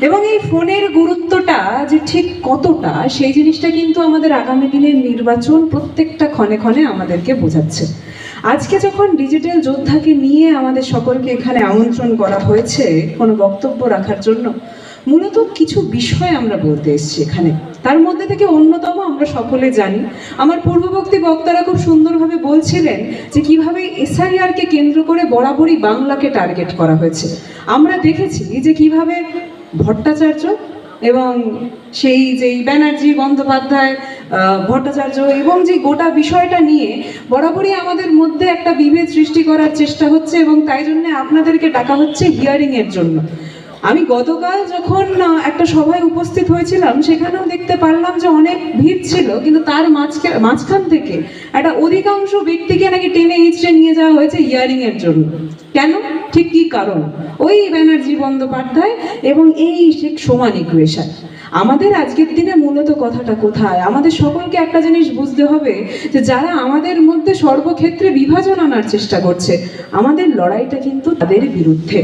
এবং এই ফোনের গুরুত্বটা যে ঠিক কতটা, সেই জিনিসটা কিন্তু আমাদের আগামী দিনের নির্বাচন প্রত্যেকটা ক্ষণে ক্ষণে আমাদেরকে বোঝাচ্ছে। আজকে যখন ডিজিটাল যোদ্ধাকে নিয়ে আমাদের সকলকে এখানে আমন্ত্রণ করা হয়েছে কোনো বক্তব্য রাখার জন্য, মূলত কিছু বিষয় আমরা বলতে এসেছি এখানে। তার মধ্যে থেকে অন্যতম আমরা সকলে জানি, আমার পূর্ববর্তী বক্তারা খুব সুন্দরভাবে বলছিলেন যে কীভাবে এসআইআর কে কেন্দ্র করে বরাবরই বাংলাকে টার্গেট করা হয়েছে। আমরা দেখেছি যে কীভাবে ভট্টাচার্য এবং সেই যেই ব্যানার্জি বন্দ্যোপাধ্যায় ভট্টাচার্য এবং যে গোটা বিষয়টা নিয়ে বরাবরই আমাদের মধ্যে একটা বিভেদ সৃষ্টি করার চেষ্টা হচ্ছে এবং তাই জন্য আপনাদেরকে ডাকা হচ্ছে হিয়ারিং এর জন্য। আমি গতকাল যখন একটা সভায় উপস্থিত হয়েছিলাম, সেখানেও দেখতে পারলাম যে অনেক ভিড় ছিল, কিন্তু তার মাঝখা- মাঝখান থেকে একটা অধিকাংশ ব্যক্তিকে নাকি টেনে হিচড়ে নিয়ে যাওয়া হয়েছে হিয়ারিং এর জন্য। কেন ঠিক কী কারণ? ওই ব্যানার্জি বন্দ্যোপাধ্যায় এবং এই শেখ সমান ইকুয়েশন আমাদের আজকের দিনে মূলত কথাটা কোথায়? আমাদের সকলকে একটা জিনিস বুঝতে হবে যে যারা আমাদের মধ্যে সর্বক্ষেত্রে বিভাজন আনার চেষ্টা করছে, আমাদের লড়াইটা কিন্তু তাদের বিরুদ্ধে।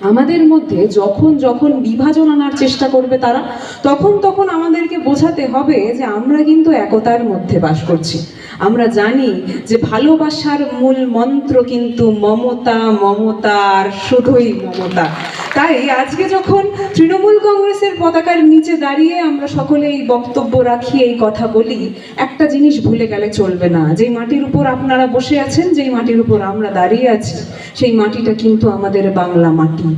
আমাদের মধ্যে যখন যখন বিভাজন আনার চেষ্টা করবে তারা, তখন তখন আমাদেরকে বোঝাতে হবে যে আমরা কিন্তু একতার মধ্যে বাস করছি। আমরা জানি যে ভালোবাসার মূল মন্ত্র কিন্তু মমতা মমতা আর শুধুই মমতা। তাই আজকে যখন তৃণমূল কংগ্রেসের পতাকার নিচে দাঁড়িয়ে আমরা সকলে এই বক্তব্য রাখি, এই কথা বলি, একটা জিনিস ভুলে গেলে চলবে না। যেই মাটির উপর আপনারা বসে আছেন, যেই মাটির উপর আমরা দাঁড়িয়ে আছি, সেই মাটিটা কিন্তু আমাদের বাংলা মাটি।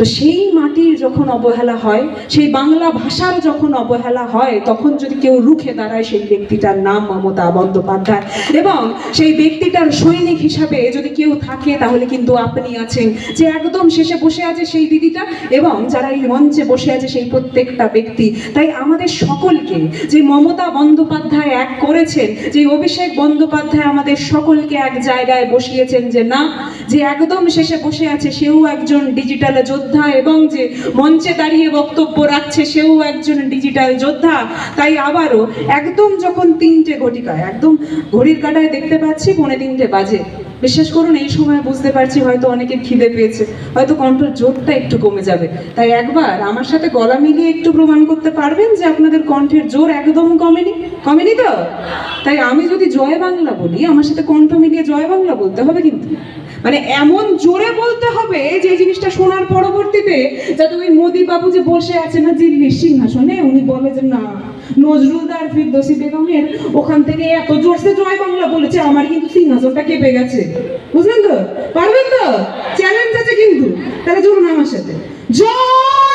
তো সেই মাটির যখন অবহেলা হয়, সেই বাংলা ভাষার যখন অবহেলা হয়, তখন যদি কেউ রুখে দাঁড়ায়, সেই ব্যক্তিটার নাম মমতা বন্দ্যোপাধ্যায়। এবং সেই ব্যক্তিটার সৈনিক হিসাবে যদি কেউ থাকে, তাহলে কিন্তু আপনি আছেন। যে একদম শেষে বসে আছে সেই দিদিটা, এবং যারা এই মঞ্চে বসে আছে সেই প্রত্যেকটা ব্যক্তি। তাই আমাদের সকলকে যে মমতা বন্দ্যোপাধ্যায় এক করেছেন, যে অভিষেক বন্দ্যোপাধ্যায় আমাদের সকলকে এক জায়গায় বসিয়েছেন যে না, যে একদম শেষে বসে আছে, সেও একজন ডিজিটাল যোদ্ধা। এবং যে মঞ্চে দাঁড়িয়ে বক্তব্য রাখছে, সেও একজন ডিজিটাল যোদ্ধা। তাই আবারও একদম যখন তিনটে ঘটিকায়, একদম ঘড়ির কাটায় দেখতে পাচ্ছি, পৌনে তিনটে বাজে। বিশ্বাস করুন, এই সময় বুঝতে পারছি হয়তো অনেকে খিদে পেয়েছে, হয়তো কণ্ঠের জোরটা একটু কমে যাবে। তাই একবার আমার সাথে গলা মিলিয়ে একটু প্রমাণ করতে পারবেন যে আপনাদের কণ্ঠের জোর একদম কমেনি কমেনি তো? তাই আমি যদি জয় বাংলা বলি, আমার সাথে কণ্ঠ মিলিয়ে জয় বাংলা বলতে হবে কিন্তু। মানে এমন জোরে বলতে হবে যে জিনিসটা শোনার পরবর্তীতে যাতে ওই মোদী বাবু যে বসে আছে না দিল্লির সিংহাসনে, উনি বলে যে, না নজরুলদার ফিরদোসি বেগমের ওখান থেকে এত জোরসে জয় বাংলা বলেছে, আমার কিন্তু সিংহাসনটা কেঁপে গেছে। বুঝলেন তো? পারবেন তো? চ্যালেঞ্জ আছে কিন্তু। তাহলে জোর আমার সাথে। জয়